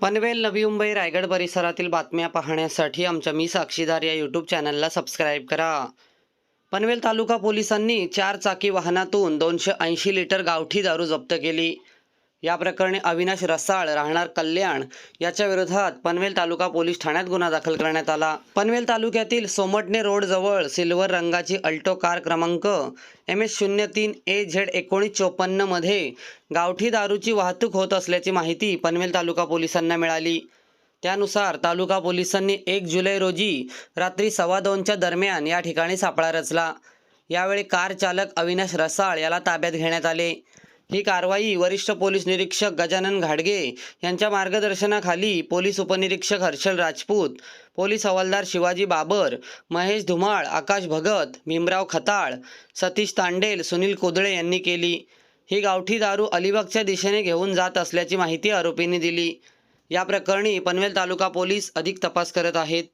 पनवेल नवी मुंबई रायगड परिसरातील बातम्या पाहण्यासाठी आमच्या मी साक्षीदार या यूट्यूब चॅनलला सबस्क्राईब करा. पनवेल तालुका पोलिसांनी चार चाकी वाहनातून दोनशे ऐंशी लिटर गावठी दारू जप्त केली. या प्रकरणी अविनाश रसाळ राहणार कल्याण याच्या विरोधात पनवेल तालुका पोलीस ठाण्यात गुन्हा दाखल करण्यात आला. पनवेल तालुक्यातील सोमटणे रोड जवळ सिल्वर रंगाची अल्टो कार क्रमांक एम एस शून्य तीन ए झेड एकोणीस चोपन्नमध्ये गावठी दारूची वाहतूक होत असल्याची माहिती पनवेल तालुका पोलिसांना मिळाली. त्यानुसार तालुका पोलिसांनी एक जुलै रोजी रात्री सव्वा दोनच्या दरम्यान या ठिकाणी सापळा रचला. यावेळी कार चालक अविनाश रसाळ याला ताब्यात घेण्यात आले. ही कारवाई वरिष्ठ पोलीस निरीक्षक गजानन घाडगे यांच्या मार्गदर्शनाखाली पोलीस उपनिरीक्षक हर्षल राजपूत पोलीस हवालदार शिवाजी बाबर महेश धुमाळ आकाश भगत भीमराव खताळ सतीश तांडेल सुनील कुदळे यांनी केली. ही गावठी दारू अलिबागच्या दिशेने घेऊन जात असल्याची माहिती आरोपींनी दिली. या प्रकरणी पनवेल तालुका पोलीस अधिक तपास करत आहेत.